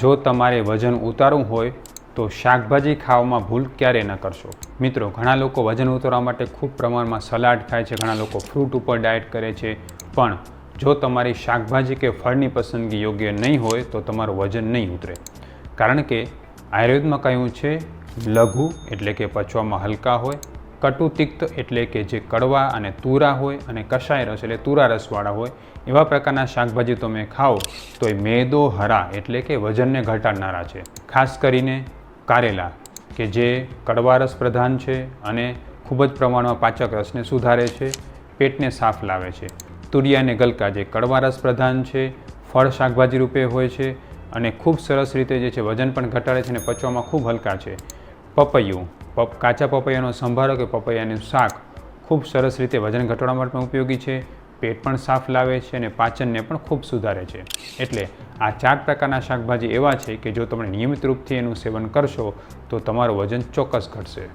જો તમારે વજન ઉતારવું હોય તો શાકભાજી ખાવામાં ભૂલ ક્યારે ન કરશો. મિત્રો, ઘણા લોકો વજન ઉતારવા માટે ખૂબ પ્રમાણમાં સલાડ ખાય છે, ઘણા લોકો ફ્રૂટ ઉપર ડાયટ કરે છે. પણ જો તમારી શાકભાજી કે ફળની પસંદગી યોગ્ય નહીં હોય તો તમારું વજન નહીં ઉતરે. કારણ કે આયુર્વેદમાં કહ્યું છે, લઘુ એટલે કે પચવામાં હલકા હોય કટુ તિક્ત એટલે કે જે કડવા અને તુરા હોય અને કષાય રસ એટલે તુરા રસવાળા હોય, એવા પ્રકારના શાકભાજી તમે ખાઓ તો એ મેદો હરા એટલે કે વજનને ઘટાડનારા છે. ખાસ કરીને કારેલા, કે જે કડવા રસ પ્રધાન છે અને ખૂબ જ પ્રમાણમાં પાચક રસને સુધારે છે, પેટને સાફ લાવે છે. તુરિયા અને ગલકા જે કડવા રસ પ્રધાન છે, ફળ શાકભાજી રૂપે હોય છે અને ખૂબ સરસ રીતે જે છે વજન પણ ઘટાડે છે અને પચવામાં ખૂબ હલકા છે. પપૈયું પપ, કાચા પપૈયાનો સંભારો કે પપૈયાનું શાક ખૂબ સરસ રીતે વજન ઘટાડવા માટે પણ ઉપયોગી છે, પેટ પણ સાફ લાવે છે અને પાચનને પણ ખૂબ સુધારે છે. એટલે આ ચાર પ્રકારના શાકભાજી એવા છે કે જો તમે નિયમિત રૂપથી એનું સેવન કરશો તો તમારું વજન ચોક્કસ ઘટશે.